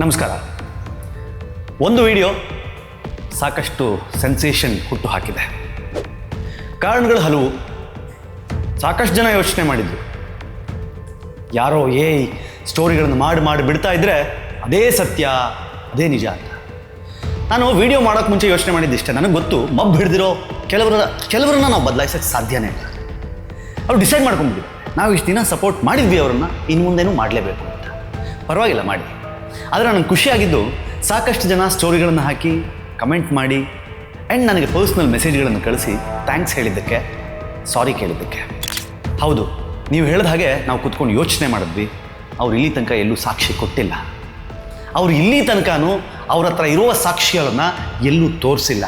ನಮಸ್ಕಾರ. ಒಂದು ವಿಡಿಯೋ ಸಾಕಷ್ಟು ಸೆನ್ಸೇಷನ್ ಹುಟ್ಟು ಹಾಕಿದೆ ಕಾರಣಗಳು ಹಲವು. ಸಾಕಷ್ಟು ಜನ ಯೋಚನೆ ಮಾಡಿದ್ರು. ಯಾರೋ ಏ ಸ್ಟೋರಿಗಳನ್ನು ಮಾಡಿ ಮಾಡಿ ಬಿಡ್ತಾ ಇದ್ರೆ ಅದೇ ಸತ್ಯ, ಅದೇ ನಿಜ ಅಂತ. ನಾನು ವಿಡಿಯೋ ಮಾಡೋಕ್ಕೆ ಮುಂಚೆ ಯೋಚನೆ ಮಾಡಿದ್ದಿಷ್ಟೇ. ನನಗೆ ಗೊತ್ತು ಮಬ್ ಹಿಡಿದಿರೋ ಕೆಲವರ, ಕೆಲವರನ್ನ ನಾವು ಬದಲಾಯಿಸೋಕ್ಕೆ ಸಾಧ್ಯನೇ ಇಲ್ಲ. ಅವ್ರು ಡಿಸೈಡ್ ಮಾಡ್ಕೊಂಡ್ಬಿಟ್ಟು ನಾವು ಇಷ್ಟು ದಿನ ಸಪೋರ್ಟ್ ಮಾಡಿದ್ವಿ ಅವ್ರನ್ನ ಇನ್ನು ಮುಂದೇನೂ ಮಾಡಲೇಬೇಕು ಅಂತ. ಪರವಾಗಿಲ್ಲ, ಮಾಡಿ. ಆದರೆ ನನಗೆ ಖುಷಿಯಾಗಿದ್ದು ಸಾಕಷ್ಟು ಜನ ಸ್ಟೋರಿಗಳನ್ನು ಹಾಕಿ ಕಮೆಂಟ್ ಮಾಡಿ ಆ್ಯಂಡ್ ನನಗೆ ಪರ್ಸ್ನಲ್ ಮೆಸೇಜ್ಗಳನ್ನು ಕಳಿಸಿ ಥ್ಯಾಂಕ್ಸ್ ಹೇಳಿದ್ದಕ್ಕೆ ಸಾರಿ ಕೇಳಿದ್ದಕ್ಕೆ. ಹೌದು, ನೀವು ಹೇಳಿದ ಹಾಗೆ ನಾವು ಕೂತ್ಕೊಂಡು ಯೋಚನೆ ಮಾಡಿದ್ವಿ. ಅವ್ರು ಇಲ್ಲಿ ತನಕ ಎಲ್ಲೂ ಸಾಕ್ಷಿ ಕೊಟ್ಟಿಲ್ಲ. ಅವ್ರು ಇಲ್ಲಿ ತನಕನೂ ಅವ್ರ ಹತ್ರ ಇರುವ ಸಾಕ್ಷಿಗಳನ್ನು ಎಲ್ಲೂ ತೋರಿಸಿಲ್ಲ.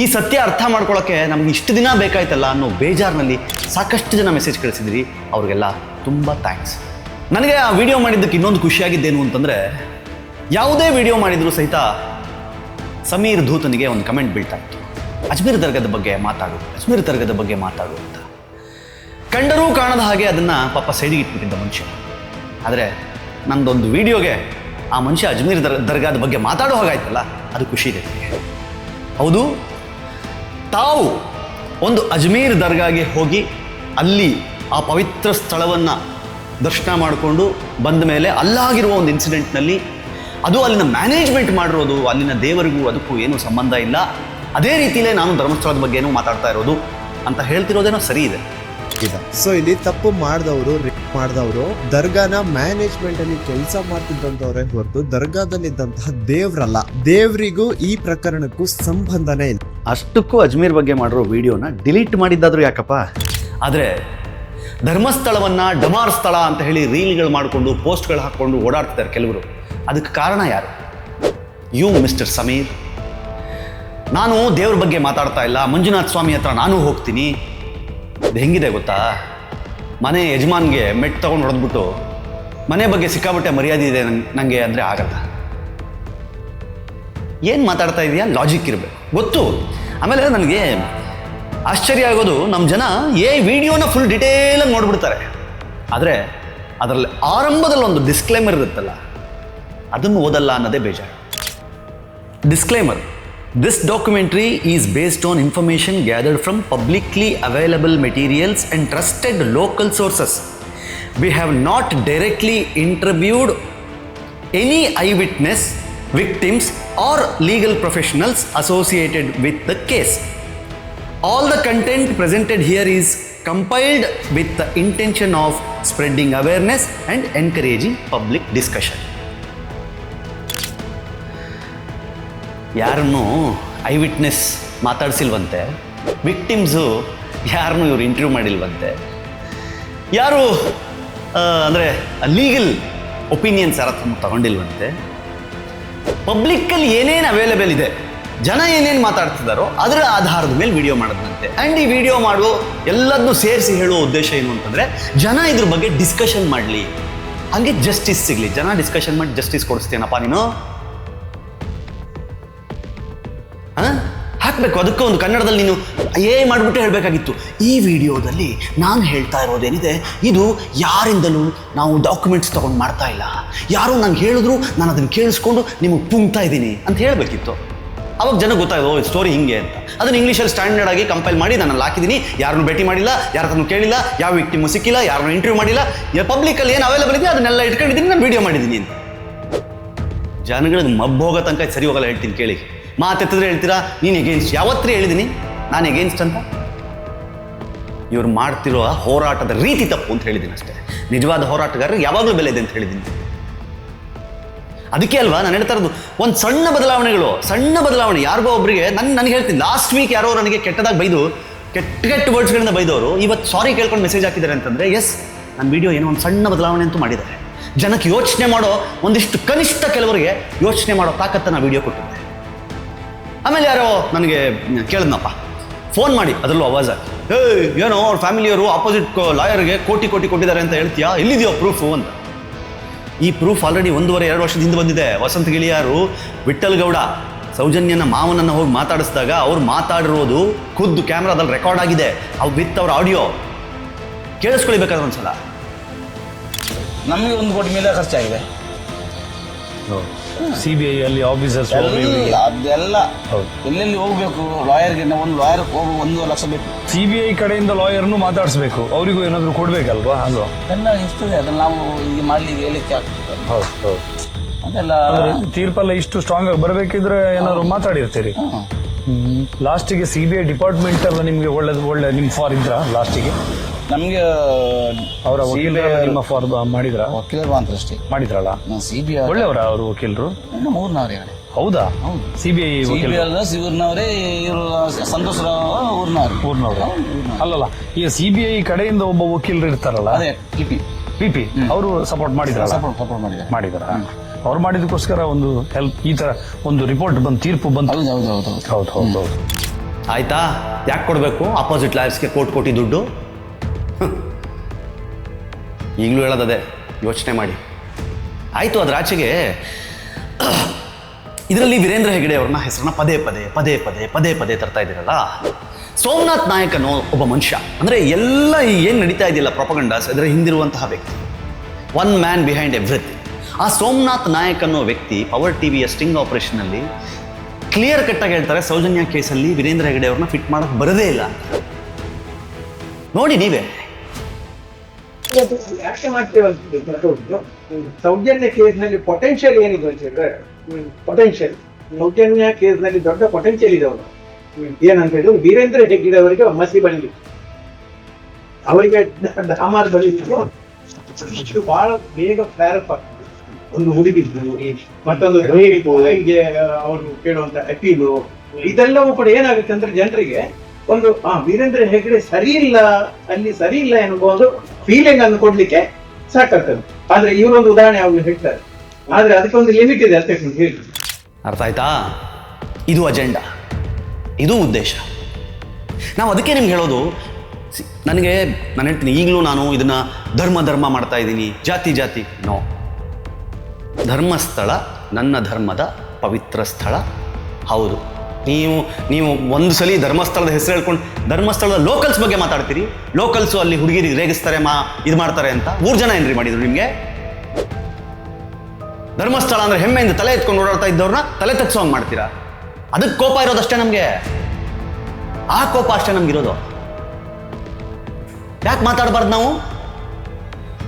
ಈ ಸತ್ಯ ಅರ್ಥ ಮಾಡ್ಕೊಳ್ಳೋಕ್ಕೆ ನಮ್ಗೆ ಇಷ್ಟು ದಿನ ಬೇಕಾಯ್ತಲ್ಲ ಅನ್ನೋ ಬೇಜಾರಿನಲ್ಲಿ ಸಾಕಷ್ಟು ಜನ ಮೆಸೇಜ್ ಕಳಿಸಿದ್ರಿ. ಅವ್ರಿಗೆಲ್ಲ ತುಂಬ ಥ್ಯಾಂಕ್ಸ್ ನನಗೆ ಆ ವಿಡಿಯೋ ಮಾಡಿದ್ದಕ್ಕೆ ಇನ್ನೊಂದು ಖುಷಿಯಾಗಿದ್ದೇನು ಅಂತಂದರೆ, ಯಾವುದೇ ವಿಡಿಯೋ ಮಾಡಿದರೂ ಸಹಿತ ಸಮೀರ್ ಧೂತನಿಗೆ ಒಂದು ಕಮೆಂಟ್ ಬೀಳ್ತಾ ಇತ್ತು. ಅಜ್ಮೀರ್ ದರ್ಗದ ಬಗ್ಗೆ ಮಾತಾಡು, ಅಜ್ಮೀರ್ ದರ್ಗದ ಬಗ್ಗೆ ಮಾತಾಡು ಅಂತ. ಕಂಡರೂ ಕಾಣದ ಹಾಗೆ ಅದನ್ನು ಪಾಪ ಸೈಡಿಗೆ ಇಟ್ಬಿಟ್ಟಿದ್ದ ಮನುಷ್ಯ. ಆದರೆ ನಂದೊಂದು ವಿಡಿಯೋಗೆ ಆ ಮನುಷ್ಯ ಅಜ್ಮೀರ್ ದರ್, ದರ್ಗಾದ ಬಗ್ಗೆ ಮಾತಾಡೋ ಹಾಗಾಯ್ತಲ್ಲ, ಅದು ಖುಷಿ ಇದೆ. ಹೌದು, ತಾವು ಒಂದು ಅಜ್ಮೀರ್ ದರ್ಗಾಗೆ ಹೋಗಿ ಅಲ್ಲಿ ಆ ಪವಿತ್ರ ಸ್ಥಳವನ್ನು ದರ್ಶನ ಮಾಡಿಕೊಂಡು ಬಂದ ಮೇಲೆ ಅಲ್ಲಾಗಿರುವ ಒಂದು ಇನ್ಸಿಡೆಂಟ್ನಲ್ಲಿ ಅದು ಅಲ್ಲಿನ ಮ್ಯಾನೇಜ್ಮೆಂಟ್ ಮಾಡಿರೋದು ಅಲ್ಲಿನ ದೇವರಿಗೂ ಅದಕ್ಕೂ ಏನೂ ಸಂಬಂಧ ಇಲ್ಲ. ಅದೇ ರೀತಿಯಲ್ಲೇ ನಾನು ಧರ್ಮಸ್ಥಳದ ಬಗ್ಗೆನೂ ಮಾತಾಡ್ತಾ ಇರೋದು ಅಂತ ಹೇಳ್ತಿರೋದೇನೋ ಸರಿ ಇದೆ. ಸೊ ಇಲ್ಲಿ ತಪ್ಪು ಮಾಡಿದವರು ಮಾಡಿದವರು ದರ್ಗಾನ ಮ್ಯಾನೇಜ್ಮೆಂಟ್ ಅಲ್ಲಿ ಕೆಲಸ ಮಾಡ್ತಿದ್ದಂಥವ್ರೆ ಹೊರತು ದರ್ಗಾದಲ್ಲಿದ್ದಂತಹ ದೇವ್ರಲ್ಲ. ದೇವ್ರಿಗೂ ಈ ಪ್ರಕರಣಕ್ಕೂ ಸಂಬಂಧನೇ ಇಲ್ಲ. ಅಷ್ಟಕ್ಕೂ ಅಜ್ಮೀರ್ ಬಗ್ಗೆ ಮಾಡಿರೋ ವಿಡಿಯೋನ ಡಿಲೀಟ್ ಮಾಡಿದ್ದಾದ್ರು ಯಾಕಪ್ಪ? ಆದರೆ ಧರ್ಮಸ್ಥಳವನ್ನು ಡಮಾರ್ ಸ್ಥಳ ಅಂತ ಹೇಳಿ ರೀಲ್ಗಳು ಮಾಡಿಕೊಂಡು ಪೋಸ್ಟ್ಗಳು ಹಾಕ್ಕೊಂಡು ಓಡಾಡ್ತಿದ್ದಾರೆ ಕೆಲವರು. ಅದಕ್ಕೆ ಕಾರಣ ಯಾರು? You, mister Sameer. ನಾನು ದೇವ್ರ ಬಗ್ಗೆ ಮಾತಾಡ್ತಾ ಇಲ್ಲ. ಮಂಜುನಾಥ ಸ್ವಾಮಿ ಹತ್ರ ನಾನು ಹೋಗ್ತೀನಿ. ಅದು ಹೆಂಗಿದೆ ಗೊತ್ತಾ? ಮನೆ ಯಜಮಾನ್ಗೆ ಮೆಟ್ ತಗೊಂಡು ಹೊಡೆದ್ಬಿಟ್ಟು ಮನೆ ಬಗ್ಗೆ ಸಿಕ್ಕಾಪಟ್ಟೆ ಮರ್ಯಾದೆ ಇದೆ ನನಗೆ ಅಂದರೆ ಆಗಲ್ಲ. ಏನು ಮಾತಾಡ್ತಾ ಇದೆಯಾ? ಲಾಜಿಕ್ ಇರಬೇಕು. ಗೊತ್ತು. ಆಮೇಲೆ ನನಗೆ ಆಶ್ಚರ್ಯ ಆಗೋದು ನಮ್ಮ ಜನ ಏ ವಿಡಿಯೋನ ಫುಲ್ ಡಿಟೇಲಾಗಿ ನೋಡ್ಬಿಡ್ತಾರೆ. ಆದರೆ ಅದರಲ್ಲಿ ಆರಂಭದಲ್ಲಿ ಒಂದು ಡಿಸ್ಕ್ಲೇಮರ್ ಇರುತ್ತಲ್ಲ, ಅದನ್ನು ಓದಲ್ಲ ಅನ್ನೋದೇ ಬೇಜಾರು. Disclaimer this documentary is based on information gathered from publicly available materials and trusted local sources we have not directly interviewed any eye witness victims or legal professionals associated with the case. All the content presented here is compiled with the intention of spreading awareness and encouraging public discussion. ಯಾರನ್ನು eye witness ಮಾತಾಡಿಸಿಲ್ವಂತೆ victims ಯಾರನ್ನೂ ಇವ್ರು interview ಮಾಡಿಲ್ವಂತೆ ಯಾರು ಅಂದರೆ legal opinions ಯಾರ ತಗೊಂಡಿಲ್ವಂತೆ ಪಬ್ಲಿಕ್ಕಲ್ಲಿ ಏನೇನು available ಇದೆ ಜನ ಏನೇನು ಮಾತಾಡ್ತಿದ್ದಾರೋ ಅದರ ಆಧಾರದ ಮೇಲೆ ವಿಡಿಯೋ ಮಾಡೋದಂತೆ ಆ್ಯಂಡ್ ಈ ವಿಡಿಯೋ ಮಾಡೋ ಎಲ್ಲದನ್ನೂ ಸೇರಿಸಿ ಹೇಳುವ ಉದ್ದೇಶ ಏನು ಅಂತಂದರೆ, ಜನ ಇದ್ರ ಬಗ್ಗೆ ಡಿಸ್ಕಷನ್ ಮಾಡಲಿ. ಹಾಗೆ ಜಸ್ಟಿಸ್ ಸಿಗಲಿ. ಜನ ಡಿಸ್ಕಷನ್ ಮಾಡಿ ಜಸ್ಟಿಸ್ ಕೊಡಿಸ್ತೇನಪ್ಪ ನೀನು. ಹಾಂ? ಹಾಕಬೇಕು. ಅದಕ್ಕೆ ಒಂದು ಕನ್ನಡದಲ್ಲಿ ನೀನು ಏ ಮಾಡಿಬಿಟ್ಟು ಹೇಳಬೇಕಾಗಿತ್ತು. ಈ ವಿಡಿಯೋದಲ್ಲಿ ನಾನು ಹೇಳ್ತಾ ಇರೋದೇನಿದೆ, ಇದು ಯಾರಿಂದಲೂ ನಾವು ಡಾಕ್ಯುಮೆಂಟ್ಸ್ ತೊಗೊಂಡು ಮಾಡ್ತಾ ಇಲ್ಲ. ಯಾರೋ ನಂಗೆ ಹೇಳಿದ್ರು, ನಾನು ಅದನ್ನು ಕೇಳಿಸ್ಕೊಂಡು ನಿಮಗೆ ಪುಂಗ್ತಾ ಇದ್ದೀನಿ ಅಂತ ಹೇಳಬೇಕಿತ್ತು. ಅವಾಗ ಜನ ಗೊತ್ತಾಯ್ತು ಓ ಸ್ಟೋರಿ ಹಿಂಗೆ ಅಂತ. ಅದನ್ನು ಇಂಗ್ಲೀಷಲ್ಲಿ ಸ್ಟ್ಯಾಂಡರ್ಡ್ ಆಗಿ ಕಂಪೈಲ್ ಮಾಡಿ ನಾನು ಹಾಕಿದ್ದೀನಿ ಯಾರನ್ನು ಭೇಟಿ ಮಾಡಿಲ್ಲ ಯಾರ ಹತ್ರನೂ ಕೇಳಿಲ್ಲ, ಯಾವ ವ್ಯಕ್ತಿ ಸಿಕ್ಕಿಲ್ಲ, ಯಾರನ್ನು ಇಂಟರ್ವ್ಯೂ ಮಾಡಿಲ್ಲ. ಪಬ್ಲಿಕಲ್ಲಿ ಏನು ಅವೈಲೇಬಲ್ ಇದೆ ಅದನ್ನೆಲ್ಲ ಇಟ್ಕೊಂಡಿದ್ದೀನಿ ನಾನು ವಿಡಿಯೋ ಮಾಡಿದ್ದೀನಿ ಅಂತ. ಜನಗಳಿಗೆ ಮಬ್ಬು ಹೋಗೋ ತನಕ ಸರಿ ಹೋಗಲ್ಲ ಹೇಳ್ತೀನಿ ಕೇಳಿ. ಮಾತೆತ್ತಿದ್ರೆ ಹೇಳ್ತೀರಾ? ನೀನು ಎಗೇನ್ಸ್ಟ್ ಯಾವತ್ತೂ ಹೇಳಿದ್ದೀನಿ ನಾನು ಎಗೇನ್ಸ್ಟ್ ಅಂತ? ಇವ್ರು ಮಾಡ್ತಿರೋ ಹೋರಾಟದ ರೀತಿ ತಪ್ಪು ಅಂತ ಹೇಳಿದ್ದೀನಿ ಅಷ್ಟೇ ನಿಜವಾದ ಹೋರಾಟಗಾರರು ಯಾವಾಗಲೂ ಬೆಲೆ ಇದೆ ಅಂತ ಹೇಳಿದ್ದೀನಿ ಅದಕ್ಕೆ ಅಲ್ವಾ? ನಾನು ಹೇಳ್ತಾ ಇರೋದು, ಒಂದು ಸಣ್ಣ ಬದಲಾವಣೆಗಳು, ಸಣ್ಣ ಬದಲಾವಣೆ. ಯಾರಿಗೋ ಒಬ್ಬರಿಗೆ ನನ್ನ ನನಗೆ ಹೇಳ್ತೀನಿ ಲಾಸ್ಟ್ ವೀಕ್ ಯಾರೋ ನನಗೆ ಕೆಟ್ಟದಾಗಿ ಬೈದು, ಕೆಟ್ಟ ಕೆಟ್ಟ ವರ್ಡ್ಸ್ಗಳಿಂದ ಬೈದವರು ಇವತ್ತು ಸಾರಿ ಕೇಳ್ಕೊಂಡು ಮೆಸೇಜ್ ಹಾಕಿದ್ದಾರೆ ಅಂತಂದರೆ ಎಸ್ ನನ್ನ ವಿಡಿಯೋ ಏನೋ ಒಂದು ಸಣ್ಣ ಬದಲಾವಣೆ ಅಂತೂ ಮಾಡಿದ್ದಾರೆ. ಜನಕ್ಕೆ ಯೋಚನೆ ಮಾಡೋ ಒಂದಿಷ್ಟು ಕನಿಷ್ಠ ಕೆಲವರಿಗೆ ಯೋಚನೆ ಮಾಡೋ ತಾಕತ್ತನ್ನು ವಿಡಿಯೋ ಕೊಟ್ಟಿದ್ದೆ. ಆಮೇಲೆ ಯಾರೋ ನನಗೆ ಕೇಳಿದ್ನಪ್ಪ. ಫೋನ್ ಮಾಡಿ, ಅದರಲ್ಲೂ ಹಾಕಿ. ಏಯ್, ಏನೋ ಅವ್ರ ಫ್ಯಾಮಿಲಿಯವರು ಆಪೋಸಿಟ್ ಲಾಯರ್ಗೆ ಕೋಟಿ ಕೋಟಿ ಕೊಟ್ಟಿದ್ದಾರೆ ಅಂತ ಹೇಳ್ತೀಯಾ? ಎಲ್ಲಿದೆಯೋ ಪ್ರೂಫು ಅಂತ. ಈ ಪ್ರೂಫ್ ಆಲ್ರೆಡಿ ಒಂದೂವರೆ, ಎರಡು ವರ್ಷದ ಹಿಂದೆ ಬಂದಿದೆ. ವಸಂತ ಗಿಳಿಯಾರು ವಿಠಲ್ ಗೌಡ ಸೌಜನ್ಯನ ಮಾವನನ್ನು ಹೋಗಿ ಮಾತಾಡಿಸಿದಾಗ ಅವ್ರು ಮಾತಾಡಿರೋದು ಖುದ್ದು ಕ್ಯಾಮ್ರಾದಲ್ಲಿ ರೆಕಾರ್ಡ್ ಆಗಿದೆ. ಅವು ವಿತ್ ಅವ್ರ ಆಡಿಯೋ ಕೇಳಿಸ್ಕೊಳ್ಬೇಕಾದ್ರೆ ಒಂದ್ಸಲ. ನಮಗೆ ಒಂದು ಕೋಟಿ ಮೇಲೆ ಖರ್ಚಾಗಿದೆ. ಸಿ ಬಿ ಐ ಅಲ್ಲಿ ಆಫೀಸರ್ಸ್ ಎಲ್ಲ ಅದೆಲ್ಲ. ಹೌದು. ಎಲ್ಲೆಲ್ಲಿ ಹೋಗ್ಬೇಕು? ಲಾಯರ್ಗೆ ಒಂದು ಲಾಯರ್ ಹೋಗಿ ಒಂದು ಲಕ್ಷ ಬೇಕು. ಸಿ ಬಿ ಐ ಕಡೆಯಿಂದ ಲಾಯರ್ನು ಮಾತಾಡಿಸ್ಬೇಕು. ಅವರಿಗೂ ಏನಾದರೂ ಕೊಡ್ಬೇಕಲ್ವಾ? ಹಂಗೋ? ಎಲ್ಲ ಇರ್ತದೆ ಅದನ್ನ ನಾವು ಈಗ ಮಾಡ್ಲಿಕ್ಕೆ ಹೇಳಿಕ್ಕೆ ಆಗ್ತದೆ. ಹೌದು ಹೌದು. ಅದೆಲ್ಲ ತೀರ್ಪಲ್ಲ ಇಷ್ಟು ಸ್ಟ್ರಾಂಗ್ ಆಗಿ ಬರಬೇಕಿದ್ರೆ ಏನಾದ್ರು ಮಾತಾಡಿರ್ತೀರಿ. ಲಾಸ್ಟಿಗೆ ಸಿ ಬಿ ಐ ಡಿಪಾರ್ಟ್ಮೆಂಟ್ ಎಲ್ಲ ನಿಮಗೆ ಒಳ್ಳೇದು ಒಳ್ಳೆ ನಿಮ್ಮ ಫಾರ್ ಇದ್ರ? ಲಾಸ್ಟಿಗೆ ನಮ್ಗೆ ಅವರ ವಕೀಲರು ನಿಮ್ಮ ಫಾರ್ಮ್ ಮಾಡಿದ್ರ? ವಕೀಲರು ಅಂತ ಅಷ್ಟೇ ಮಾಡಿದ್ರಲ್ಲ? ಸಿ ಬಿ ಐ ಒಳ್ಳೆಯವರ ಅವರು ವಕೀಲರು? ಊರ್ನವ್ರೆ ಹೇಳಿ ಹೌದಾ? ಹೌದು. C B I C B ಇವರು ಸಂತೋಷ್ ರಾವ್ ಊರ್ನವ್ರು ಊರ್ನವರು ಅಲ್ಲಲ್ಲ ಈಗ ಸಿ ಬಿ ಐ ಕಡೆಯಿಂದ ಒಬ್ಬ ವಕೀಲರು ಇರ್ತಾರಲ್ಲ? ಅದೇ ಪಿ ಪಿ ಪಿ ಪಿ ಅವರು ಸಪೋರ್ಟ್ ಮಾಡಿದ್ರ ಸಪೋರ್ಟ್ ಸಪೋರ್ಟ್ ಮಾಡಿದ್ದಾರೆ. ಮಾಡಿದಾರ? ಅವ್ರು ಮಾಡಿದಕ್ಕೋಸ್ಕರ ಒಂದು ಹೆಲ್ಪ್ ಈ ತರ ಒಂದು ರಿಪೋರ್ಟ್ ಬಂದು ತೀರ್ಪು ಬಂತು. ಹೌದು ಹೌದು ಹೌದು ಹೌದು. ಹೌದು ಆಯ್ತಾ? ಯಾಕೆ ಕೊಡಬೇಕು? ಅಪೋಸಿಟ್ ಲಾಯರ್ಸ್ಗೆ ಕೋಟ್ ಕೋಟಿ ದುಡ್ಡು. ಈಗಲೂ ಹೇಳೋದದೆ, ಯೋಚನೆ ಮಾಡಿ. ಆಯಿತು, ಅದರ ಆಚೆಗೆ, ಇದರಲ್ಲಿ ವೀರೇಂದ್ರ ಹೆಗಡೆ ಅವ್ರನ್ನ ಹೆಸರನ್ನ ಪದೇ ಪದೇ ಪದೇ ಪದೇ ಪದೇ ಪದೇ ತರ್ತಾ ಇದ್ದೀರಲ್ಲ? ಸೋಮನಾಥ್ ನಾಯಕ್ ಅನ್ನೋ ಒಬ್ಬ ಮನುಷ್ಯ. ಅಂದರೆ ಎಲ್ಲ ಏನು ನಡೀತಾ ಇದೆಯಲ್ಲ ಪ್ರೊಪಗಂಡಾಸ್, ಅದರ ಹಿಂದಿರುವಂತಹ ವ್ಯಕ್ತಿ. ಒನ್ ಮ್ಯಾನ್ ಬಿಹೈಂಡ್ ಎವ್ರಿಥಿಂಗ್ ಆ ಸೋಮನಾಥ್ ನಾಯಕ್ ಅನ್ನೋ ವ್ಯಕ್ತಿ ಪವರ್ ಟಿವಿಯ ಸ್ಟಿಂಗ್ ಆಪರೇಷನ್ನಲ್ಲಿ ಕ್ಲಿಯರ್ ಕಟ್ಟಾಗಿ ಹೇಳ್ತಾರೆ, ಸೌಜನ್ಯ ಕೇಸಲ್ಲಿ ವೀರೇಂದ್ರ ಹೆಗಡೆ ಅವ್ರನ್ನ ಫಿಟ್ ಮಾಡೋಕೆ ಬರದೇ ಇಲ್ಲ ನೋಡಿ ನೀವೇ. ಯಾಕೆ ಮಾಡ್ತೇವೆ ಅಂತ. ಸೌಜನ್ಯ ಕೇಸ್ನಲ್ಲಿ ಪೊಟೆನ್ಷಿಯಲ್ ಏನಿದೆ ಅಂತ ಹೇಳಿದ್ರೆ ಪೊಟೆನ್ಷಿಯಲ್ ಸೌಜನ್ಯ ಕೇಸ್ನಲ್ಲಿ ದೊಡ್ಡ ಪೊಟೆನ್ಷಿಯಲ್ ಇದೆ ಅವರು ಏನಂತ ಹೇಳಿದ್ರು ವೀರೇಂದ್ರ ಹೆಗ್ಗಡೆ ಅವರಿಗೆ ಮಸಿ ಬಂದಿತ್ತು ಅವರಿಗೆ ಡ್ರಾಮಾರ್ ಡಾಮಾರ್ ಬಂದಿತ್ತು ಇದು ಬಹಳ ಬೇಗ ಫ್ಲಾರಪ್ ಆಗ್ತದೆ ಒಂದು ಹುಡುಗಿದ್ದು ಮತ್ತೊಂದು ರೇಪು ಹೀಗೆ ಅವರು ಕೇಳುವಂತ ಅಪೀಲು ಇದೆಲ್ಲವೂ ಕೂಡ ಏನಾಗುತ್ತೆ ಅಂದ್ರೆ ಜನರಿಗೆ ಒಂದು, ಆ, ವೀರೇಂದ್ರ ಹೆಗ್ಡೆ ಸರಿ ಇಲ್ಲ ಅಲ್ಲಿ ಸರಿ ಇಲ್ಲ ಎನ್ನುವ ಒಂದು ಫೀಲಿಂಗ್ ಅನ್ನು ಕೊಡ್ಲಿಕ್ಕೆ ಸಾಕಾಗ್ತದೆ ಆದ್ರೆ ಇವರೊಂದು ಉದಾಹರಣೆ ಅವ್ರು ಹೇಳ್ತಾರೆ. ಆದ್ರೆ ಅದಕ್ಕೆ ಒಂದು ಲಿಮಿಟ್ ಇದೆ ಅಂತ ಹೇಳಿ. ಅರ್ಥ ಆಯ್ತಾ? ಇದು ಅಜೆಂಡಾ ಇದು ಉದ್ದೇಶ. ನಾವು ಅದಕ್ಕೆ ನಿಮ್ಗೆ ಹೇಳೋದು ನನಗೆ, ನಾನು ಹೇಳ್ತೀನಿ, ಈಗಲೂ ನಾನು ಇದನ್ನ ಧರ್ಮ ಧರ್ಮ ಮಾಡ್ತಾ ಇದ್ದೀನಿ, ಜಾತಿ ಜಾತಿ, ನೋ. ಧರ್ಮಸ್ಥಳ ನನ್ನ ಧರ್ಮದ ಪವಿತ್ರ ಸ್ಥಳ. ಹೌದು. ನೀವು ನೀವು ಒಂದು ಸಲ ಧರ್ಮಸ್ಥಳದ ಹೆಸರು ಹೇಳ್ಕೊಂಡು ಧರ್ಮಸ್ಥಳದ ಲೋಕಲ್ಸ್ ಬಗ್ಗೆ ಮಾತಾಡ್ತೀರಿ. ಲೋಕಲ್ಸು ಅಲ್ಲಿ ಹುಡುಗಿರಿ ರೇಗಿಸ್ತಾರೆ, ಮಾ, ಇದು ಮಾಡ್ತಾರೆ ಅಂತ ಮೂರು ಜನ ಏನ್ರಿ ಮಾಡಿದ್ರು ನಿಮಗೆ. ಧರ್ಮಸ್ಥಳ ಅಂದ್ರೆ ಹೆಮ್ಮೆಯಿಂದ ತಲೆ ಎತ್ಕೊಂಡು ಓಡಾಡ್ತಾ ಇದ್ದವ್ರನ್ನ ತಲೆ ತಗ್ಸೋಂಗ್ ಮಾಡ್ತೀರಾ? ಅದಕ್ಕೆ ಕೋಪ ಇರೋದಷ್ಟೇ ನಮಗೆ. ಆ ಕೋಪ ಅಷ್ಟೇ ನಮ್ಗಿರೋದು ಯಾಕೆ ಮಾತಾಡಬಾರ್ದು ನಾವು?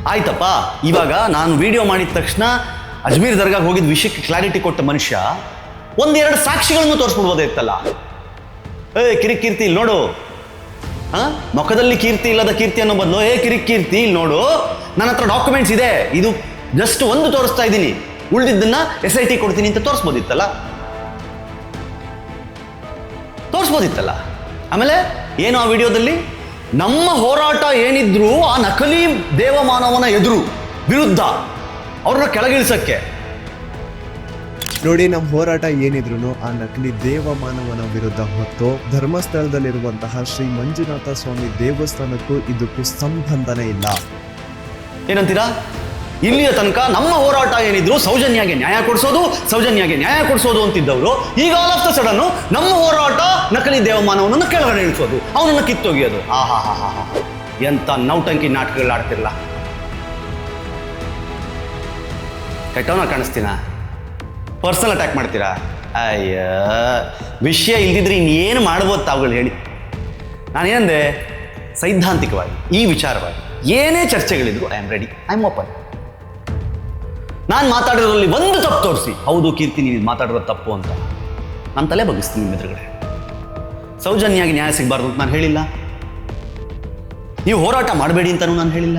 ಆಯ್ತಪ್ಪ, ಇವಾಗ ನಾನು ವಿಡಿಯೋ ಮಾಡಿದ ತಕ್ಷಣ ಅಜ್ಮೀರ್ ದರ್ಗಾಗೆ ಹೋಗಿದ್ದ ವಿಷಯಕ್ಕೆ ಕ್ಲಾರಿಟಿ ಕೊಟ್ಟ ಮನುಷ್ಯ ಒಂದೆರಡು ಸಾಕ್ಷಿಗಳನ್ನು ತೋರಿಸ್ಬಿಡ್ಬೋದಿತ್ತಲ್ಲ ಏ, ಕಿರಿಕ್ ಕೀರ್ತಿ, ಇಲ್ಲಿ ನೋಡು. ಹಾ ಮುಖದಲ್ಲಿ ಕೀರ್ತಿ ಇಲ್ಲದ ಕೀರ್ತಿ ಅನ್ನೋ ಬದಲು, ಏ, ಕಿರಿಕ್ ಕೀರ್ತಿ, ಇಲ್ಲಿ ನೋಡು. ನನ್ನ ಹತ್ರ ಡಾಕ್ಯುಮೆಂಟ್ಸ್ ಇದೆ. ಇದು ಜಸ್ಟ್ ಒಂದು ತೋರಿಸ್ತಾ ಇದ್ದೀನಿ. ಉಳಿದಿದ್ದನ್ನ ಎಸ್ ಐ ಟಿ ಕೊಡ್ತೀನಿ ಅಂತ ತೋರಿಸ್ಬೋದಿತ್ತಲ್ಲ? ತೋರಿಸ್ಬೋದಿತ್ತಲ್ಲ? ಆಮೇಲೆ ಏನು ಆ ವಿಡಿಯೋದಲ್ಲಿ? ನಮ್ಮ ಹೋರಾಟ ಏನಿದ್ರು ಆ ನಕಲಿ ದೇವಮಾನವನ ಎದುರು ವಿರುದ್ಧ. ಅವ್ರನ್ನ ಕೆಳಗಿಳಿಸಕ್ಕೆ. ನೋಡಿ ನಮ್ಮ ಹೋರಾಟ ಏನಿದ್ರು ಆ ನಕಲಿ ದೇವಮಾನವನ ವಿರುದ್ಧ ಹೊತ್ತು ಧರ್ಮಸ್ಥಳದಲ್ಲಿರುವಂತಹ ಶ್ರೀ ಮಂಜುನಾಥ ಸ್ವಾಮಿ ದೇವಸ್ಥಾನಕ್ಕೂ ಇದಕ್ಕೂ ಸಂಬಂಧನೇ ಇಲ್ಲ. ಏನಂತೀರಾ? ಇಲ್ಲಿಯ ತನಕ ನಮ್ಮ ಹೋರಾಟ ಏನಿದ್ರು ಸೌಜನ್ಯಗೆ ನ್ಯಾಯ ಕೊಡಿಸೋದು, ಸೌಜನ್ಯಗೆ ನ್ಯಾಯ ಕೊಡಿಸೋದು ಅಂತಿದ್ದವರು. ಈಗ ಆಲ್ ಆಫ್ ಸಡನ್ ನಮ್ಮ ಹೋರಾಟ ನಕಲಿ ದೇವಮಾನವನನ್ನು ಕೆಳಗಡೆ ಇಳಿಸೋದು, ಅವನನ್ನು ಕಿತ್ತೊಗೆಯೋದು. ಆ, ಹಾ ಹಾ ಹಾ ಹಾ ಎಂತ ನೌಟಂಕಿ ನಾಟಕಗಳು ಆಡ್ತಿರಲ್ಲ ಕೆಟ್ಟವನ ಕಾಣಿಸ್ತೀನ? ಪರ್ಸನಲ್ ಅಟ್ಯಾಕ್ ಮಾಡ್ತೀರಾ? ಅಯ್ಯ, ವಿಷಯ ಇಲ್ದಿದ್ರೆ ಇನ್ನೇನು ಮಾಡ್ಬೋದು ತಾವುಗಳು ಹೇಳಿ. ನಾನೇನಂದೆ? ಸೈದ್ಧಾಂತಿಕವಾಗಿ, ಈ ವಿಚಾರವಾಗಿ, ಏನೇ ಚರ್ಚೆಗಳಿದ್ರು I am ready I am open ನಾನು ಮಾತಾಡಿರೋದ್ರಲ್ಲಿ ಒಂದು ತಪ್ಪು ತೋರಿಸಿ. ಹೌದು ಕೀರ್ತಿ ನೀವು ಮಾತಾಡಿರೋದು ತಪ್ಪು ಅಂತ. ನಾನು ತಲೆ ಬಗ್ಗಿಸ್ತೀನಿ ನಿಮ್ಮ ಎದುರುಗಡೆ. ಸೌಜನ್ಯಾಗಿ ನ್ಯಾಯ ಸಿಗಬಾರ್ದು ಅಂತ ನಾನು ಹೇಳಿಲ್ಲ. ನೀವು ಹೋರಾಟ ಮಾಡಬೇಡಿ ಅಂತಲೂ ನಾನು ಹೇಳಿಲ್ಲ.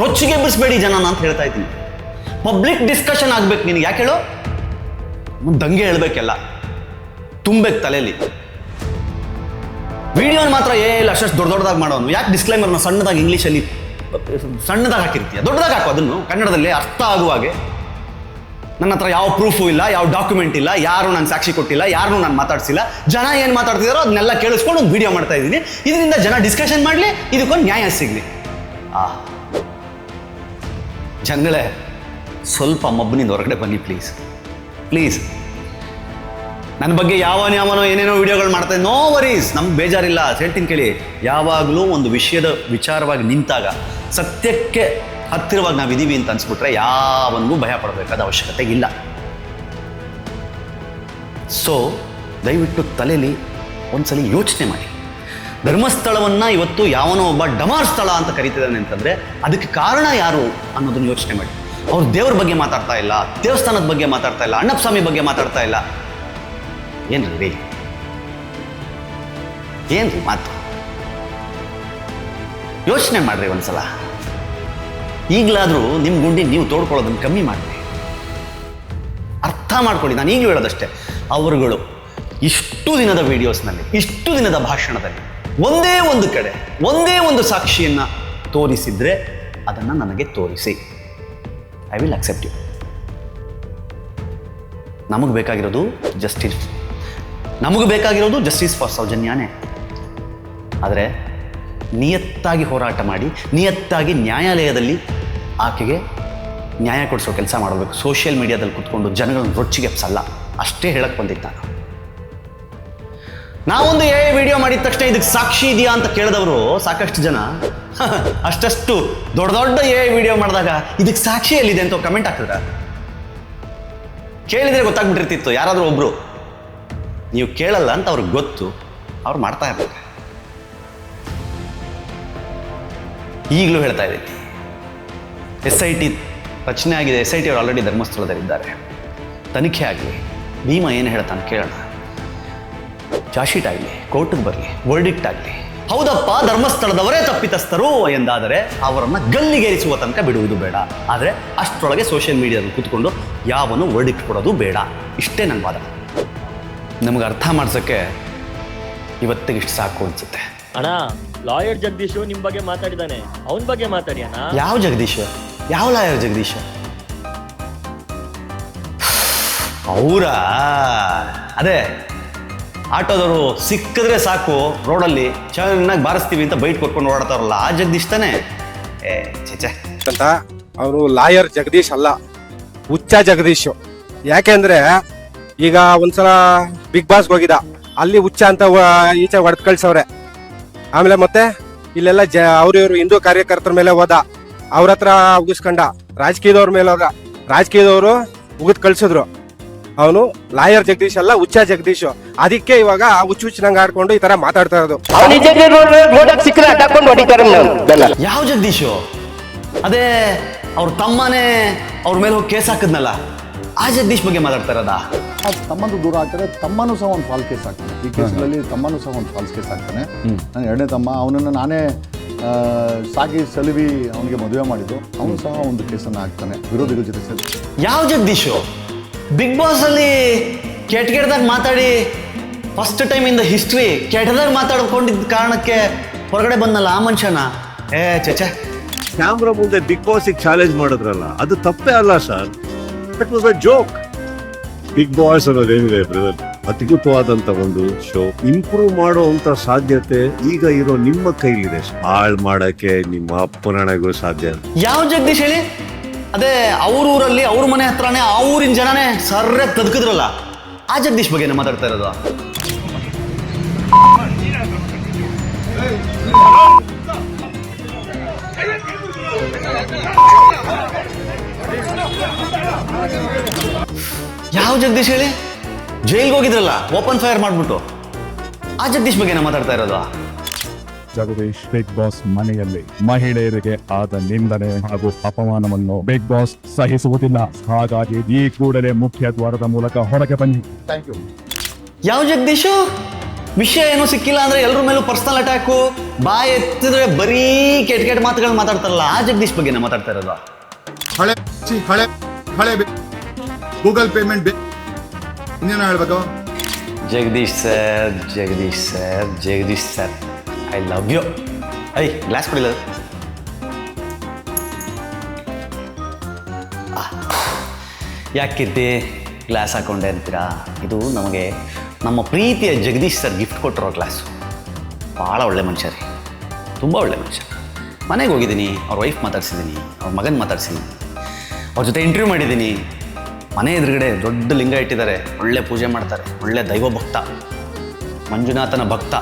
ರೊಚ್ಚಿಗೆ ಬಿಡಿಸ್ಬೇಡಿ ಜನ ಅಂತ ಹೇಳ್ತಾ ಇದ್ದೀನಿ. ಪಬ್ಲಿಕ್ ಡಿಸ್ಕಷನ್ ಆಗ್ಬೇಕು ನಿನಗೆ. ಯಾಕೆ ಹೇಳೋ? ದಂಗೆ ಹೇಳ್ಬೇಕೆಲ್ಲ. ತುಂಬೇಕು ತಲೆಯಲ್ಲಿ ವಿಡಿಯೋನ ಮಾತ್ರ ಏ ಇಲ್ಲ, ಅಷ್ಟು ದೊಡ್ಡ ದೊಡ್ಡದಾಗಿ ಮಾಡೋನು. ಯಾಕೆ ಡಿಸ್ಕ್ಲೈಮರ್ನ ಸಣ್ಣದಾಗಿ ಇಂಗ್ಲೀಷಲ್ಲಿ ಸಣ್ಣದಾಗಿ ಹಾಕಿರ್ತೀಯ ದೊಡ್ಡದಾಗಿ ಹಾಕು ಅದನ್ನು? ಕನ್ನಡದಲ್ಲಿ ಅರ್ಥ ಆಗುವ ಹಾಗೆ. ನನ್ನ ಹತ್ರ ಯಾವ ಪ್ರೂಫು ಇಲ್ಲ, ಯಾವ ಡಾಕ್ಯುಮೆಂಟ್ ಇಲ್ಲ, ಯಾರು ನಾನು ಸಾಕ್ಷಿ ಕೊಟ್ಟಿಲ್ಲ ಯಾರನ್ನೂ ನಾನು ಮಾತಾಡ್ಸಿಲ್ಲ. ಜನ ಏನು ಮಾತಾಡ್ತಿದಾರೋ ಅದನ್ನೆಲ್ಲ ಕೇಳಿಸ್ಕೊಂಡು ಒಂದು ವಿಡಿಯೋ ಮಾಡ್ತಾ ಇದ್ದೀನಿ. ಇದರಿಂದ ಜನ ಡಿಸ್ಕಷನ್ ಮಾಡಲಿ, ಇದಕ್ಕೊಂದು ನ್ಯಾಯ ಸಿಗಲಿ. ಆ. ಜನಗಳೇ ಸ್ವಲ್ಪ ಮಬ್ಬನಿಂದ ಹೊರಗಡೆ ಬನ್ನಿ ಪ್ಲೀಸ್ ಪ್ಲೀಸ್ ನನ್ನ ಬಗ್ಗೆ ಯಾವ ನಿಯಮನೋ ಏನೇನೋ ವಿಡಿಯೋಗಳು ಮಾಡ್ತಾ ನೋ ವರೀಸ್ ನಮ್ಗೆ ಬೇಜಾರಿಲ್ಲ. ಹೇಳ್ತೀನಿ ಕೇಳಿ. ಯಾವಾಗಲೂ ಒಂದು ವಿಷಯದ ವಿಚಾರವಾಗಿ ನಿಂತಾಗ ಸತ್ಯಕ್ಕೆ ಹತ್ತಿರವಾಗಿ ನಾವು ಇದೀವಿ ಅಂತ ಅನ್ಸ್ಬಿಟ್ರೆ ಯಾವನಿಗೂ ಭಯ ಪಡಬೇಕಾದ ಅವಶ್ಯಕತೆ ಇಲ್ಲ. ಸೊ ದಯವಿಟ್ಟು ತಲೆಯಲ್ಲಿ ಒಂದ್ಸಲಿ ಯೋಚನೆ ಮಾಡಿ. ಧರ್ಮಸ್ಥಳವನ್ನು ಇವತ್ತು ಯಾವನೋ ಒಬ್ಬ ಡಮಾರ್ ಸ್ಥಳ ಅಂತ ಕರಿತಿದ್ದಾನೆ ಅಂತಂದರೆ ಅದಕ್ಕೆ ಕಾರಣ ಯಾರು ಅನ್ನೋದನ್ನ ಯೋಚನೆ ಮಾಡಿ. ಅವ್ರು ದೇವ್ರ ಬಗ್ಗೆ ಮಾತಾಡ್ತಾ ಇಲ್ಲ, ದೇವಸ್ಥಾನದ ಬಗ್ಗೆ ಮಾತಾಡ್ತಾ ಇಲ್ಲ, ಅಣ್ಣಪ್ಪ ಸ್ವಾಮಿ ಬಗ್ಗೆ ಮಾತಾಡ್ತಾ ಇಲ್ಲ ಏನ್ರಿ ರೀ? ಏನ್ರಿ ಮಾತು? ಯೋಚನೆ ಮಾಡ್ರಿ ಒಂದ್ಸಲ. ಈಗಲಾದರೂ ನಿಮ್ಮ ಗುಂಡಿ ನೀವು ತೋಡ್ಕೊಳ್ಳೋದನ್ನು ಕಮ್ಮಿ ಮಾಡಿರಿ. ಅರ್ಥ ಮಾಡ್ಕೊಳ್ಳಿ, ನಾನು ಈಗಲೂ ಹೇಳೋದಷ್ಟೇ. ಅವರುಗಳು ಇಷ್ಟು ದಿನದ ವಿಡಿಯೋಸ್ನಲ್ಲಿ, ಇಷ್ಟು ದಿನದ ಭಾಷಣದಲ್ಲಿ ಒಂದೇ ಒಂದು ಕಡೆ, ಒಂದೇ ಒಂದು ಸಾಕ್ಷಿಯನ್ನು ತೋರಿಸಿದ್ರೆ ಅದನ್ನು ನನಗೆ ತೋರಿಸಿ. ಐ ವಿಲ್ ಅಕ್ಸೆಪ್ಟ್ ಯು ನಮಗೆ ಬೇಕಾಗಿರೋದು ಜಸ್ಟಿಸ್ ನಮಗೆ ಬೇಕಾಗಿರೋದು ಜಸ್ಟಿಸ್ ಫಾರ್ ಸೌಜನ್ಯಾನೇ. ಆದರೆ ನಿಯತ್ತಾಗಿ ಹೋರಾಟ ಮಾಡಿ, ನಿಯತ್ತಾಗಿ ನ್ಯಾಯಾಲಯದಲ್ಲಿ ಆಕೆಗೆ ನ್ಯಾಯ ಕೊಡಿಸೋ ಕೆಲಸ ಮಾಡಬೇಕು. ಸೋಷಿಯಲ್ ಮೀಡಿಯಾದಲ್ಲಿ ಕುತ್ಕೊಂಡು ಜನಗಳನ್ನ ರೊಚ್ಚಿಗೆ ಎಪ್ಸಲ್ಲ ಅಷ್ಟೇ ಹೇಳಕ್ಕೆ ಬಂದಿದ್ದ ನಾನು. ನಾವೊಂದು ಎ ವಿಡಿಯೋ ಮಾಡಿದ ತಕ್ಷಣ ಇದಕ್ಕೆ ಸಾಕ್ಷಿ ಇದೆಯಾ ಅಂತ ಕೇಳಿದವರು ಸಾಕಷ್ಟು ಜನ. ಅಷ್ಟಷ್ಟು ದೊಡ್ಡ ದೊಡ್ಡ ಎ ವಿಡಿಯೋ ಮಾಡಿದಾಗ ಇದಕ್ಕೆ ಸಾಕ್ಷಿ ಎಲ್ಲಿದೆ ಅಂತ ಕಮೆಂಟ್ ಹಾಕಿದ್ರ. ಕೇಳಿದ್ರೆ ಗೊತ್ತಾಗ್ಬಿಟ್ಟಿರ್ತಿತ್ತು. ಯಾರಾದರೂ ಒಬ್ರು. ನೀವು ಕೇಳಲ್ಲ ಅಂತ ಅವ್ರಿಗೆ ಗೊತ್ತು, ಅವ್ರು ಮಾಡ್ತಾ ಇರ್ತಾರೆ. ಈಗಲೂ ಹೇಳ್ತಾ ಇದ್ದೀನಿ. ಎಸ್ ಐ ಟಿ ರಚನೆ ಆಗಿದೆ. ಎಸ್ ಐ ಟಿ ಅವರು ಆಲ್ರೆಡಿ ಧರ್ಮಸ್ಥಳದಲ್ಲಿದ್ದಾರೆ. ತನಿಖೆ ಆಗಲಿ, ಭೀಮ ಏನು ಹೇಳ್ತಾನೆ ಕೇಳೋಣ. ಚಾರ್ಜ್ಶೀಟ್ ಆಗಲಿ, ಕೋರ್ಟಿಗೆ ಬರಲಿ ವರ್ಡಿಕ್ಟ್ ಆಗಲಿ. ಹೌದಪ್ಪ, ಧರ್ಮಸ್ಥಳದವರೇ ತಪ್ಪಿತಸ್ಥರು ಎಂದಾದರೆ ಅವರನ್ನು ಗಲ್ಲಿಗೇರಿಸುವ ತನಕ ಬಿಡುವುದು ಬೇಡ. ಆದರೆ ಅಷ್ಟರೊಳಗೆ ಸೋಷಿಯಲ್ ಮೀಡಿಯಾದಲ್ಲಿ ಕೂತ್ಕೊಂಡು ಯಾವನು ವರ್ಡಿಕ್ಟ್ ಕೊಡೋದು ಬೇಡ. ಇಷ್ಟೇ ನನ್ನ ವಾದ. ನಮಗೆ ಅರ್ಥ ಮಾಡ್ಸೋಕ್ಕೆ ಇವತ್ತಿಗೆ ಇಷ್ಟು ಸಾಕು ಅನ್ಸುತ್ತೆ. ಅಣ್ಣ ಲಾಯರ್ ಜಗದೀಶು ನಿಮ್ಮ ಬಗ್ಗೆ ಮಾತಾಡಿದಾನೆ. ಅವನ ಬಗ್ಗೆ ಮಾತಾಡಿ ಅಣ್ಣ. ಯಾವ ಜಗದೀಶ್? ಯಾವ ಲಾಯರ್ ಜಗದೀಶ್? ಅವರ? ಅದೇ ಆಟೋದವರು ಸಿಕ್ಕಿದ್ರೆ ಸಾಕು ರೋಡಲ್ಲಿ ಚೆನ್ನಾಗಿ ಬಾರಿಸ್ತೀವಿ ಅಂತ ಬೈಟ್ ಕೊಟ್ಕೊಂಡು ಓಡಾಡ್ತಾರಲ್ಲ ಆ ಜಗದೀಶ್ ತಾನೆ? ಏ ಚೇಚೆ ಅಂತ ಅವರು ಲಾಯರ್ ಜಗದೀಶ್ ಅಲ್ಲ. ಹುಚ್ಚ ಜಗದೀಶ್. ಯಾಕೆಂದ್ರೆ ಈಗ ಒಂದ್ಸಲ ಬಿಗ್ ಬಾಸ್ಗೆ ಹೋಗಿದ ಅಲ್ಲಿ ಹುಚ್ಚ ಅಂತ ವ- ಈಚೆ ಹೊಡೆದು ಕಳ್ಸವ್ರೆ. ಆಮೇಲೆ ಮತ್ತೆ ಇಲ್ಲೆಲ್ಲ ಜ ಅವ್ರ ಇವ್ರು ಹಿಂದೂ ಕಾರ್ಯಕರ್ತರ ಮೇಲೆ ಹೋದ. ಅವ್ರ ಹತ್ರ ಉಗಿಸ್ಕೊಂಡ. ರಾಜಕೀಯದವ್ರ ಮೇಲೆ ಹೋದ. ರಾಜಕೀಯದವರು ಉಗಿದ್ ಕಳ್ಸಿದ್ರು. ಅವನು ಲಾಯರ್ ಜಗದೀಶ್ ಅಲ್ಲ ಹುಚ್ಚ ಜಗದೀಶ್. ಅದಕ್ಕೆ ಇವಾಗ ಹುಚ್ಚು ಹುಚ್ಚನಂಗ್ ಆಡ್ಕೊಂಡು ಈ ತರ ಮಾತಾಡ್ತಾ ಇರೋದು. ಯಾವ ಜಗದೀಶ್? ಅದೇ ಅವ್ರ ತಮ್ಮನೇ ಅವ್ರ ಮೇಲೆ ಹೋಗಿ ಕೇಸ್ ಹಾಕಿದ್ನಲ್ಲ. ಆ ಜಗದೀಶ್ ಬಗ್ಗೆ ಮಾತಾಡ್ತಾ ಇರೋದಾ ತಮ್ಮಂದು ದೂರ ಆಗ್ತಾರೆ ತಮ್ಮನೂ ಸಹ ಒಂದು ಫಾಲ್ ಕೇಸ್ ಆಗ್ತಾನೆ. ಈ ಕೇಸಲ್ಲಿ ತಮ್ಮನೂ ಸಹ ಒಂದು ಫಾಲ್ಸ್ ಕೇಸ್ ಆಗ್ತಾನೆ. ನನ್ನ ಎರಡನೇ ತಮ್ಮ ಅವನನ್ನು ನಾನೇ ಆ, ಸಾಕಿ ಸಲುವಿ ಅವನಿಗೆ ಮದುವೆ ಮಾಡಿದ್ದು. ಅವನು ಸಹ ಒಂದು ಕೇಸನ್ನು ಹಾಕ್ತಾನೆ ವಿರೋಧಿಗಳ ಜೊತೆ ಸೇರಿ. ಯಾವ ಜಗದೀಶು? ಬಿಗ್ ಬಾಸ್ ಅಲ್ಲಿ ಕೆಟ್ಟ ಕೆಟ್ಟದಾಗ ಮಾತಾಡಿ first time in the history ಕೆಟ್ಟದಾಗ ಮಾತಾಡ್ಕೊಂಡಿದ್ದ ಕಾರಣಕ್ಕೆ ಹೊರಗಡೆ ಬಂದಲ್ಲ ಆ ಮನುಷ್ಯನ? ಏ ಚಚೆ ಕ್ಯಾಮ್ರಾ ಮುಂದೆ ಬಿಗ್ ಬಾಸ್ ಚಾಲೆಂಜ್ ಮಾಡಿದ್ರಲ್ಲ ಅದು ತಪ್ಪೇ ಅಲ್ಲ sir it was a joke big boss ಅನ್ನೋದೇನಿದೆ brother ಅದ್ಭುತವಾದಂತ ಒಂದು ಶೋ ಇಂಪ್ರೂವ್ ಮಾಡುವಂತ ಸಾಧ್ಯತೆ ಈಗ ಇರೋ ನಿಮ್ಮ ಕೈಲಿದೆ. ಹಾಳ್ ಮಾಡಕ್ಕೆ ನಿಮ್ಮ ಅಪ್ಪನಣೆಗೂ ಸಾಧ್ಯ. ಯಾವ ಜಗದೀಶ್ ಹೇಳಿ? ಅದೇ ಅವ್ರ ಊರಲ್ಲಿ ಅವ್ರ ಮನೆ ಹತ್ರನೇ ಆ ಊರಿನ ಜನನೇ ಸರ್ರೆ ತದ್ಕಿದ್ರಲ್ಲ ಆ ಜಗದೀಶ್ ಬಗ್ಗೆ ಮಾತಾಡ್ತಾ ಇರೋದು. ಯಾವ ಜಗದೀಶ್ ಹೇಳಿ? ಜೈಲ್ಗೆ ಹೋಗಿದ್ರಲ್ಲ ಓಪನ್ ಫೈರ್ ಮಾಡ್ಬಿಟ್ಟು. ಆ ಜಗದೀಶ್ ಬಗ್ಗೆ ಮಾತಾಡ್ತಾ ಇರೋದು. ಜಗದೀಶ್ ಬಿಗ್ ಬಾಸ್ ಮನೆಯಲ್ಲಿ ಮಹಿಳೆಯರಿಗೆ ಆದ ನಿಂದನೆ ಹಾಗೂ ಅಪಮಾನವನ್ನು ಬಿಗ್ ಬಾಸ್ ಸಹಿಸುವುದಿಲ್ಲ. ಹಾಗಾಗಿ ಈ ಕೂಡಲೇ ಮುಖ್ಯ ದ್ವಾರದ ಮೂಲಕ ಹೊರಗೆ ಬನ್ನಿ. ಥ್ಯಾಂಕ್ ಯು ಯಾವ ಜಗದೀಶು? ವಿಷಯ ಏನು ಸಿಕ್ಕಿಲ್ಲ ಅಂದ್ರೆ ಎಲ್ಲರ ಮೇಲೂ ಪರ್ಸನಲ್ ಅಟ್ಯಾಕು ಬಾಯ್ ಎತ್ತಿದ್ರೆ ಬರೀ ಕೆಟ್ಟ ಕೆಟ್ಟ ಮಾತುಗಳು ಮಾತಾಡ್ತಾರಲ್ಲ ಆ ಜಗದೀಶ್ ಬಗ್ಗೆ ಮಾತಾಡ್ತಾ ಇರೋದು. ಹಳೆ ಹಳೆ ಹಳೆ ಗೂಗಲ್ ಪೇಮೆಂಟ್ ಇನ್ನೇನು ಹೇಳ್ಬೇಕು? Jagadish sir Jagadish sir Jagadish sir I love you eye glass ಕೊಡಿಲ್ಲ ಯಾಕಿರ್ತಿ ಗ್ಲಾಸ್ ಹಾಕೊಂಡೆ ಅಂತೀರಾ? ಇದು ನಮಗೆ ನಮ್ಮ ಪ್ರೀತಿಯ ಜಗದೀಶ್ ಸರ್ ಗಿಫ್ಟ್ ಕೊಟ್ಟಿರೋ ಗ್ಲಾಸು ಭಾಳ ಒಳ್ಳೆ ಮನುಷ್ಯ ರೀ. ತುಂಬ ಒಳ್ಳೆ ಮನುಷ್ಯ. ಮನೆಗೆ ಹೋಗಿದ್ದೀನಿ, ಅವ್ರ ವೈಫ್ ಮಾತಾಡ್ಸಿದ್ದೀನಿ, ಅವ್ರ ಮಗನ ಮಾತಾಡ್ಸಿದ್ದೀನಿ. ಅವ್ರ ಜೊತೆ ಇಂಟರ್ವ್ಯೂ ಮಾಡಿದ್ದೀನಿ. ಮನೆ ಎದುರುಗಡೆ ದೊಡ್ಡ ಲಿಂಗ ಇಟ್ಟಿದ್ದಾರೆ. ಒಳ್ಳೆ ಪೂಜೆ ಮಾಡ್ತಾರೆ. ಒಳ್ಳೆ ದೈವ ಭಕ್ತ. ಮಂಜುನಾಥನ ಭಕ್ತ.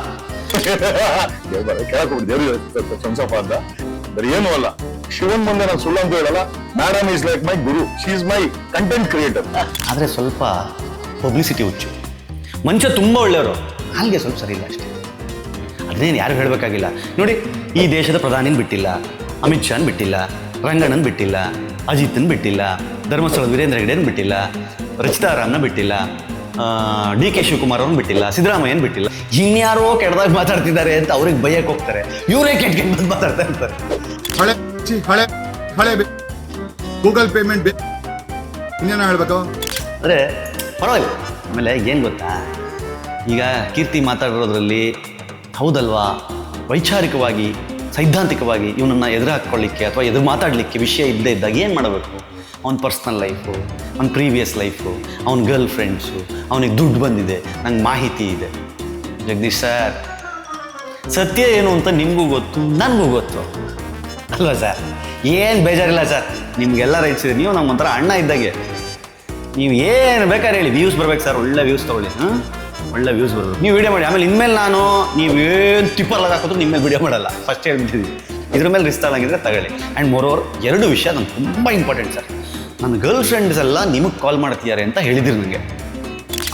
ಸಂಸಪ್ಪ ಅಂತ ಬರೀ ಏನು ಅಲ್ಲ. ಶಿವನ್ ಮುಂದೆ ನಾನು ಸುಳ್ಳು ಅಂತ ಹೇಳಲ್ಲ. Madam is like my guru she my content creator ಆದರೆ ಸ್ವಲ್ಪ ಪಬ್ಲಿಸಿಟಿ ಹುಚ್ಚು. ಮನುಷ್ಯ ತುಂಬ ಒಳ್ಳೆಯವರು. ಅಲ್ಲಿಗೆ ಸ್ವಲ್ಪ ಸರಿ ಇಲ್ಲ ಅಷ್ಟೇ. ಅದನ್ನೇನು ಯಾರು ಹೇಳಬೇಕಾಗಿಲ್ಲ. ನೋಡಿ ಈ ದೇಶದ ಪ್ರಧಾನಿನ ಬಿಟ್ಟಿಲ್ಲ. ಅಮಿತ್ ಶಾನ್ ಬಿಟ್ಟಿಲ್ಲ. ರಂಗಣ್ಣನ್ ಬಿಟ್ಟಿಲ್ಲ. ಅಜಿತನ್ ಬಿಟ್ಟಿಲ್ಲ ಧರ್ಮಸ್ಥಳದ ವೀರೇಂದ್ರ ಹೆಗಡೆನ್ ಬಿಟ್ಟಿಲ್ಲ ರಚಿತಾರಾಮ್ನ ಬಿಟ್ಟಿಲ್ಲ ಡಿ ಕೆ ಶಿವಕುಮಾರ್ ಅವ್ರನ್ನ ಬಿಟ್ಟಿಲ್ಲ ಸಿದ್ದರಾಮಯ್ಯನ ಬಿಟ್ಟಿಲ್ಲ. ಇನ್ಯಾರೋ ಕೆಟ್ಟದಾಗ ಮಾತಾಡ್ತಿದ್ದಾರೆ ಅಂತ ಅವ್ರಿಗೆ ಬಯ್ಯಕ್ಕೆ ಹೋಗ್ತಾರೆ. ಇವರೇ ಕೆಟ್ಟ ಕೆಟ್ಟ ಮಾತಾಡ್ತಾ ಇರ್ತಾರೆ. ಹಳೆ ಹಳೆ ಹಳೆ ಗೂಗಲ್ ಪೇಮೆಂಟ್ ಇನ್ನೇನು ಹೇಳ್ಬೇಕು? ಅಂದರೆ ಪರವಾಗಿಲ್ಲ. ಆಮೇಲೆ ಏನು ಗೊತ್ತಾ? ಈಗ ಕೀರ್ತಿ ಮಾತಾಡಿರೋದ್ರಲ್ಲಿ ಹೌದಲ್ವಾ? ವೈಚಾರಿಕವಾಗಿ ಸೈದ್ಧಾಂತಿಕವಾಗಿ ಇವನನ್ನು ಎದುರು ಹಾಕ್ಕೊಳ್ಳಿಕ್ಕೆ ಅಥವಾ ಎದುರು ಮಾತಾಡಲಿಕ್ಕೆ ವಿಷಯ ಇದ್ದೇ ಇದ್ದಾಗ ಏನು ಮಾಡಬೇಕು? ಅವ್ನ ಪರ್ಸ್ನಲ್ ಲೈಫು ಅವ್ನ ಪ್ರೀವಿಯಸ್ ಲೈಫು ಅವ್ನ ಗರ್ಲ್ ಫ್ರೆಂಡ್ಸು ಅವನಿಗೆ ದುಡ್ಡು ಬಂದಿದೆ, ನಂಗೆ ಮಾಹಿತಿ ಇದೆ. ಜಗದೀಶ್ ಸರ್ ಸತ್ಯ ಏನು ಅಂತ ನಿಮಗೂ ಗೊತ್ತು, ನನಗೂ ಗೊತ್ತು. ಅಲ್ವಾ ಸರ್ ಏನು ಬೇಜಾರಿಲ್ಲ ಸರ್ ನಿಮಗೆಲ್ಲ ರೈಟ್ಸ್ ಇದೆ. ನೀವು ನಮ್ಮ ಒಂಥರ ಅಣ್ಣ ಇದ್ದಾಗೆ. ನೀವು ಏನು ಬೇಕಾದ್ರೆ ಹೇಳಿ ವ್ಯೂಸ್ ಬರ್ಬೇಕು ಸರ್ ಒಳ್ಳೆ ವ್ಯೂಸ್ ತೊಗೊಳ್ಳಿ, ಹಾಂ? ಒಳ್ಳೆ ವ್ಯೂಸ್ ಬರೋದು. ನೀವು ವಿಡಿಯೋ ಮಾಡಿ ಆಮೇಲೆ ಇನ್ಮೇಲೆ ನಾನು ನೀವು ಏನು ಟಿಪ್ಪರ್ಲಾಗ ಹಾಕಿದ್ರು ನಿಮ್ಮ ಮೇಲೆ ವಿಡಿಯೋ ಮಾಡಲ್ಲ ಫಸ್ಟ್ ಹೇಳ್ಬಿಟ್ಟಿದ್ದೀನಿ ಇದ್ರ ಮೇಲೆ ರಿಸ್ಕ್ ಆಗಿದ್ರೆ ತಗೊಳ್ಳಿ. ಆ್ಯಂಡ್ ಮೋರ್ ಓವರ್ ಎರಡು ವಿಷಯ ನಂಗೆ ತುಂಬ ಇಂಪಾರ್ಟೆಂಟ್ ಸರ್ ನನ್ನ ಗರ್ಲ್ ಫ್ರೆಂಡ್ಸ್ ಎಲ್ಲ ನಿಮಗೆ ಕಾಲ್ ಮಾಡ್ತಿದ್ದಾರೆ ಅಂತ ಹೇಳಿದಿರಿ ನನಗೆ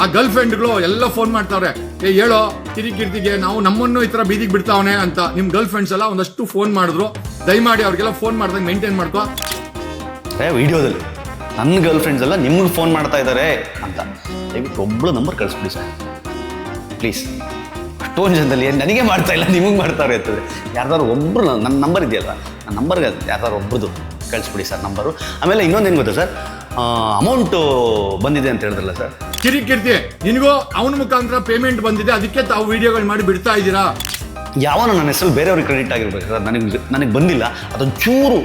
ಆ ಗರ್ಲ್ ಫ್ರೆಂಡ್ಗಳು ಎಲ್ಲ ಫೋನ್ ಮಾಡ್ತಾವ್ರೆ ಏ ಹೇಳೋ ಕಿರಿಕಿರ್ತಿಗೆ ನಾವು ನಮ್ಮನ್ನು ಈ ಥರ ಬೀದಿಗೆ ಬಿಡ್ತಾವನೆ ಅಂತ ನಿಮ್ಮ ಗರ್ಲ್ ಫ್ರೆಂಡ್ಸ್ ಎಲ್ಲ ಒಂದಷ್ಟು ಫೋನ್ ಮಾಡಿದ್ರು. ದಯಮಾಡಿ ಅವ್ರಿಗೆಲ್ಲ ಫೋನ್ ಮಾಡ್ದಂಗೆ ಮೇಂಟೈನ್ ಮಾಡ್ಕೋ. ಏ ವಿಡಿಯೋದಲ್ಲಿ ನನ್ನ ಗರ್ಲ್ ಫ್ರೆಂಡ್ಸ್ ಎಲ್ಲ ನಿಮ್ಗೆ ಫೋನ್ ಮಾಡ್ತಾ ಇದ್ದಾರೆ ಅಂತ. ದಯವಿಟ್ಟು ಒಬ್ಬಳು ನಂಬರ್ ಕಳಿಸ್ಬಿಡಿ ಸರ್ ಪ್ಲೀಸ್. ಅಷ್ಟೊಂದು ಜನದಲ್ಲಿ ಏನು ನನಗೆ ಮಾಡ್ತಾ ಇಲ್ಲ ನಿಮಗೆ ಮಾಡ್ತಾರೆ ಅಂತಂದರೆ ಯಾರ್ದಾದ್ರು ಒಬ್ಬರು ನನ್ನ ನಂಬರ್ ಇದೆಯಲ್ಲ ನನ್ನ ನಂಬರ್ಗೆ ಯಾರ್ದಾರು ಒಬ್ರದ್ದು ಕಳಿಸ್ಬಿಡಿ ಸರ್ ನಂಬರು. ಆಮೇಲೆ ಇನ್ನೊಂದೇನು ಗೊತ್ತಾ ಸರ್? ಅಮೌಂಟು ಬಂದಿದೆ ಅಂತ ಹೇಳಿದ್ರಲ್ಲ ಸರ್. ಕಿರಿಕಿರ್ತಿ ನಿನಗೂ ಅವನ ಮುಖಾಂತರ ಪೇಮೆಂಟ್ ಬಂದಿದೆ ಅದಕ್ಕೆ ತಾವು ವಿಡಿಯೋಗಳು ಮಾಡಿ ಬಿಡ್ತಾ ಇದ್ದೀರಾ? ಯಾವನ ನನ್ನ ಹೆಸರು ಬೇರೆಯವ್ರಿಗೆ ಕ್ರೆಡಿಟ್ ಆಗಿರ್ಬೇಕು ಸರ್ ನನಗೆ ನನಗೆ ಬಂದಿಲ್ಲ ಅದೊಂದು ಚೂರು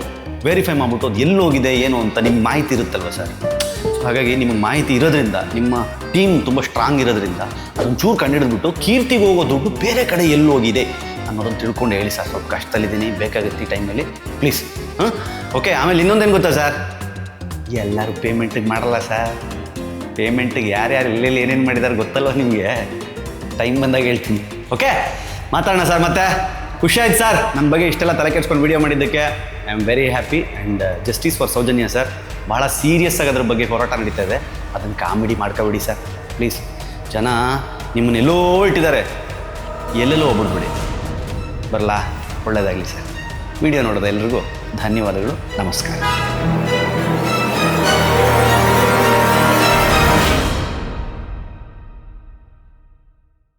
ವೆರಿಫೈ ಮಾಡ್ಬಿಟ್ಟು ಅದು ಎಲ್ಲೋಗಿದೆ ಏನು ಅಂತ ನಿಮ್ಗೆ ಮಾಹಿತಿ ಇರುತ್ತಲ್ವ ಸರ್? ಹಾಗಾಗಿ ನಿಮಗೆ ಮಾಹಿತಿ ಇರೋದ್ರಿಂದ, ನಿಮ್ಮ ಟೀಮ್ ತುಂಬ ಸ್ಟ್ರಾಂಗ್ ಇರೋದ್ರಿಂದ, ಅದೊಂಚೂರು ಕಂಡುಹಿಡಿದ್ಬಿಟ್ಟು ಕೀರ್ತಿಗೆ ಹೋಗೋ ದುಡ್ಡು ಬೇರೆ ಕಡೆ ಎಲ್ಲಿ ಹೋಗಿದೆ ಅನ್ನೋದನ್ನು ತಿಳ್ಕೊಂಡು ಹೇಳಿ ಸರ್. ಸ್ವಲ್ಪ ಕಷ್ಟದಲ್ಲಿದ್ದೀನಿ, ಬೇಕಾಗುತ್ತೆ ಈ ಟೈಮಲ್ಲಿ ಪ್ಲೀಸ್ ಹಾಂ? ಓಕೆ ಆಮೇಲೆ ಇನ್ನೊಂದೇನು ಗೊತ್ತಾ ಸರ್ ಎಲ್ಲರೂ ಪೇಮೆಂಟಿಗೆ ಮಾಡಲ್ಲ ಸರ್ ಪೇಮೆಂಟಿಗೆ ಯಾರ್ಯಾರು ಎಲ್ಲೆಲ್ಲಿ ಏನೇನು ಮಾಡಿದ್ದಾರೆ ಗೊತ್ತಲ್ವ ನಿಮಗೆ? ಟೈಮ್ ಬಂದಾಗ ಹೇಳ್ತೀನಿ. ಓಕೆ ಮಾತಾಡೋಣ ಸರ್ ಮತ್ತೆ. ಖುಷಿ ಆಯ್ತು ಸರ್ ನನ್ನ ಬಗ್ಗೆ ಇಷ್ಟೆಲ್ಲ ತಲೆ ಕೆಡ್ಸ್ಕೊಂಡು ವಿಡಿಯೋ ಮಾಡಿದ್ದಕ್ಕೆ. I am very happy and justice for Soujanya sir ಭಾಳ ಸೀರಿಯಸ್ ಆಗಿ ಅದ್ರ ಬಗ್ಗೆ ಹೋರಾಟ ನಡೀತಾ ಇದೆ. ಅದನ್ನು ಕಾಮಿಡಿ ಮಾಡ್ಕೊಬಿಡಿ ಸರ್ ಪ್ಲೀಸ್ ಜನ ನಿಮ್ಮನ್ನೆಲ್ಲೋ ಇಟ್ಟಿದ್ದಾರೆ ಎಲ್ಲೆಲ್ಲೋ ಹೋಗ್ಬಿಡ್ಬಿಡಿ ಬರಲಾ? ಒಳ್ಳೆಯದಾಗಲಿ ಸರ್ ವಿಡಿಯೋ ನೋಡೋದ ಎಲ್ರಿಗೂ ಧನ್ಯವಾದಗಳು. ನಮಸ್ಕಾರ.